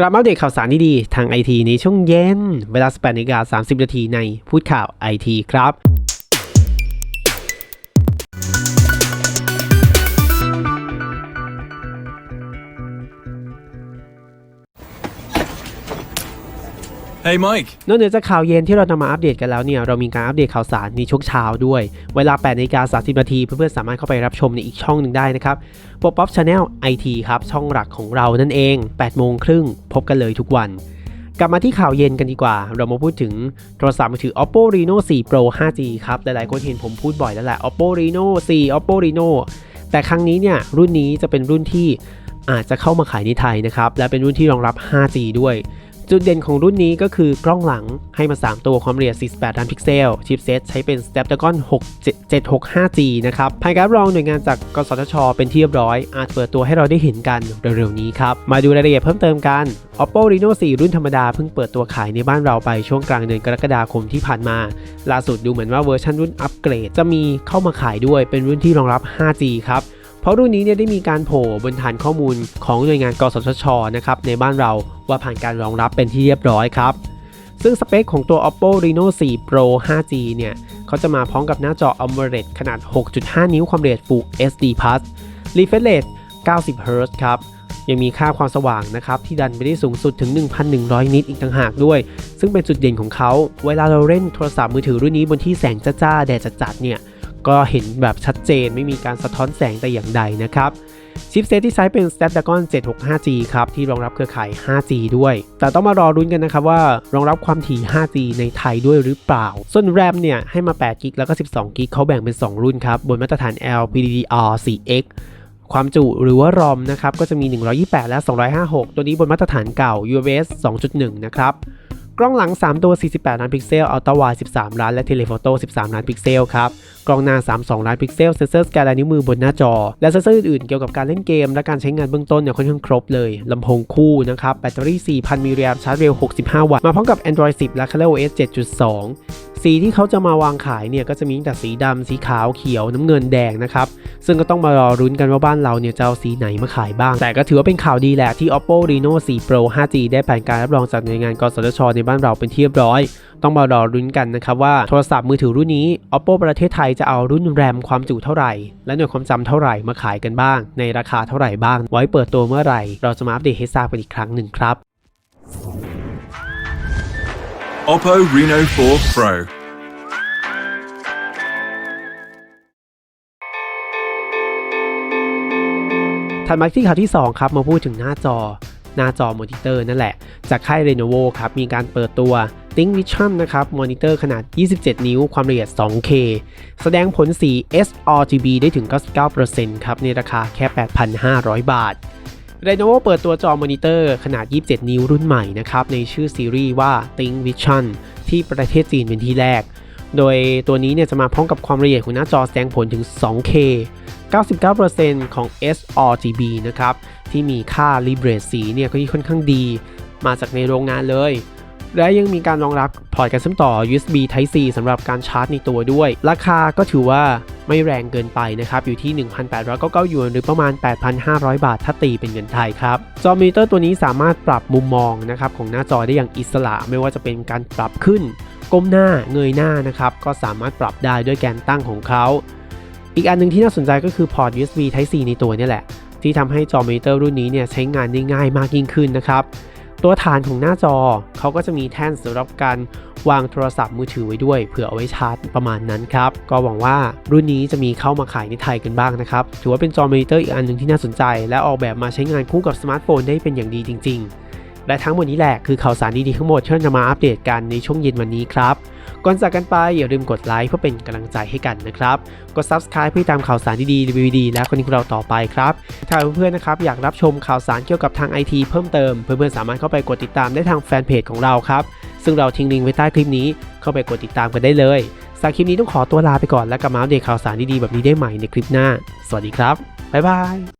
กลับมาอัปเดตข่าวสารดีๆทางไอทีในช่วงเย็น เวลา18นาฬิกา30 นาทีในพูดข่าวไอทีครับ Hey Mike, นอกเหนือจากข่าวเย็นที่เรานำมาอัปเดตกันแล้วเนี่ยเรามีการอัปเดตข่าวสารในช่วงเช้าด้วย เวลา8นาฬิกา30นาทีเพื่อนๆสามารถเข้าไปรับชมในอีกช่องหนึ่งได้นะครับ Pop Up Channel IT ครับช่องหลักของเรานั่นเอง8โมงครึ่งพบกันเลยทุกวัน กลับมาที่ข่าวเย็นกันดีกว่า เรามาพูดถึงโทรศัพท์มือถือ Oppo Reno 4 Pro 5G ครับหลายๆคนเห็นผมพูดบ่อยแล้วแหละ Oppo Reno 4 Oppo Reno แต่ครั้งนี้เนี่ยรุ่นนี้จะเป็นรุ่นที่อาจจะเข้ามาขายในไทยนะครับและเป็นรุ่นที่รองรับ 5G ด้วย จุดเด่นของรุ่นนี้ก็คือกล้องหลังให้มา 3 ตัวความละเอียด 48 ล้านพิกเซล ชิปเซตใช้เป็น Snapdragon 6765G นะครับผ่านการรับรองหน่วยงานจากกสทช เป็นที่เรียบร้อย อาจเปิดตัวให้เราได้เห็นกันเร็วๆนี้ครับ มาดูรายละเอียดเพิ่มเติมกัน Oppo Reno 4 รุ่นธรรมดาเพิ่งเปิดตัวขายในบ้านเราไปช่วงกลางเดือนกรกฎาคมที่ผ่านมา ล่าสุดดูเหมือนว่าเวอร์ชันรุ่นอัปเกรดจะมีเข้ามาขายด้วยเป็นรุ่นที่รองรับ 5G ครับ ราะรุ่นนี้เนี่ยได้มีการโผล่บนฐานข้อมูลของหน่วยงานกสทชนะครับในบ้านเราว่าผ่านการรองรับเป็นที่เรียบร้อยครับ ซึ่งสเปคของตัว Oppo Reno 4 Pro 5G เนี่ยเขาจะมาพร้อมกับหน้าจอ AMOLED ขนาด 6.5 นิ้วความละเอียด Full HD Plus Refresh Rate 90 Hz ครับยังมีค่าความสว่างนะครับที่ดันไปได้สูงสุดถึง 1,100 นิตอีกต่างหากด้วย ซึ่งเป็นจุดเด่นของเขา เวลาเราเล่นโทรศัพท์มือถือรุ่นนี้บนที่แสงจ้าๆแดดจัดๆเนี่ย ก็เห็นแบบชัดเจนไม่มีการสะท้อนแสงแต่อย่างใดนะครับชิปเซตที่ใช้เป็น Snapdragon 765G ครับ ที่รองรับเครือข่าย 5G ด้วย แต่ต้องมารอรุ้นกันนะครับว่ารองรับความถี่ 5G ในไทยด้วยหรือเปล่า ส่วน RAM เนี่ย ให้มา8 g b แล้วก็ 12 g b เขาแบ่งเป็น 2 รุ่นครับ บนมาตรฐาน LPDDR4X ความจุหรือว่า ROM นะครับ ก็จะมี 128 และ 256 ตัวนี้บนมาตรฐานเก่า UFS 2.1 นะครับ กล้องหลัง 3 ตัว 48 ล้านพิกเซลอัลตร้าไวด์13 ล้าน และเทเลโฟโต้13 ล้านพิกเซลครับ กล้องหน้า 32 ล้านพิกเซล เซนเซอร์สแกนลายนิ้วมือบนหน้าจอ และเซนเซอร์อื่นๆ เกี่ยวกับการเล่นเกม และการใช้งานเบื้องต้นเนี่ยค่อนข้างครบเลย ลำโพงคู่นะครับ แบตเตอรี่ 4,000 มิลลิแอมป์ชาร์จเร็ว 65 วัตต์ มาพร้อมกับ Android 10 และ ColorOS 7.2 สีที่เขาจะมาวางขายเนี่ยก็จะมีตั้งแต่สีดำสีขาวเขียวน้ำเงินแดงนะครับ ซึ่งก็ต้องมารอรุ้นกันว่าบ้านเราเนี่ยจะเอาสีไหนมาขายบ้าง แต่ก็ถือว่าเป็นข่าวดีแหละที่ Oppo Reno 4 Pro 5G ได้ผ่านการรับรองจากหน่วยงานกสทช ในบ้านเราเป็นที่เรียบร้อย ต้องมารอรุ้นกันนะครับว่าโทรศัพท์มือถือรุ่นนี้ Oppo ประเทศไทยจะเอารุ่นแรมความจุเท่าไหร่ และหน่วยความจำเท่าไหร่มาขายกันบ้าง ในราคาเท่าไหร่บ้าง ไว้เปิดตัวเมื่อไหร่ เราจะมาอัปเดตให้ทราบกันอีกครั้งหนึ่งครับ Oppo Reno 4 Pro. ถัดมาที่ข่าวที่ 2 ครับมาพูดถึงหน้าจอ หน้าจอมอนิเตอร์นั่นแหละ จากค่าย Lenovo ครับ มีการเปิดตัว Think Vision นะครับ มอนิเตอร์ขนาด 27 นิ้ว ความละเอียด 2K แสดงผลสี sRGB ได้ถึง 99%ครับ ในราคาแค่ 8,500 บาท Lenovo เปิดตัวจอมอนิเตอร์ขนาด 27 นิ้วรุ่นใหม่นะครับ ในชื่อซีรีส์ว่า Think Vision ที่ประเทศจีนเป็นที่แรก โดยตัวนี้เนี่ยจะมาพร้อมกับความละเอียดของหน้าจอแสดงผลถึง 2K 99%ของ sRGB นะครับ ที่มีค่า Librate สีเนี่ยก็ที่ค่อนข้างดี มาจากในโรงงานเลยและยังมีการรองรับพอร์ตการเชื่อมต่อ USB Type C สำหรับการชาร์จในตัวด้วย ราคาก็ถือว่า ไม่แรงเกินไปนะครับอยู่ที่ 1,899หยวนหรือประมาณ 8,500 บาทถ้าตีเป็นเงินไทยครับจอมิเตอร์ตัวนี้สามารถปรับมุมมองนะครับของหน้าจอได้อย่างอิสระ ไม่ว่าจะเป็นการปรับขึ้น ก้มหน้าเงยหน้านะครับก็สามารถปรับได้ด้วยแกนตั้งของเขาอีกอันหนึงที่น่าสนใจก็คือพอร์ต USB Type C ในตัวนี่แหละ ที่ทำให้จอมิเตอร์รุ่นนี้เนี่ยใช้งานได้ง่ายมากยิ่งขึ้นนะครับ ตัวฐานของหน้าจอเขาก็จะมีแท่นสำหรับการวางโทรศัพท์มือถือไว้ด้วยเผื่อเอาไว้ชาร์จประมาณนั้นครับ ก็หวังว่ารุ่นนี้จะมีเข้ามาขายในไทยกันบ้างนะครับ ถือว่าเป็นจอมอนิเตอร์อีกอันหนึ่งที่น่าสนใจ และออกแบบมาใช้งานคู่กับสมาร์ทโฟนได้เป็นอย่างดีจริง ๆ และทั้งหมดนี้แหละคือข่าวสารดีๆทั้งหมดที่เราจะมาอัปเดตกันในช่วงเย็นวันนี้ครับ ก่อนจากกันไปอย่าลืมกดไลค์เพื่อเป็นกำลังใจให้กันนะครับ กด Subscribe เพื่อตามข่าวสารดีๆรีวิวดีและคนนี้ของเราต่อไปครับถ้าเพื่อนๆนะครับอยากรับชมข่าวสารเกี่ยวกับทางไอทีเพิ่มเติม เพื่อนๆสามารถเข้าไปกดติดตามได้ทางแฟนเพจของเราครับ ซึ่งเราทิ้งลิงก์ไว้ใต้คลิปนี้ เข้าไปกดติดตามกันได้เลยสำหรับคลิปนี้ต้องขอตัวลาไปก่อนและกลับมาอัปเดตข่าวสารดีๆแบบนี้ได้ใหม่ในคลิปหน้า สวัสดีครับบ๊ายบาย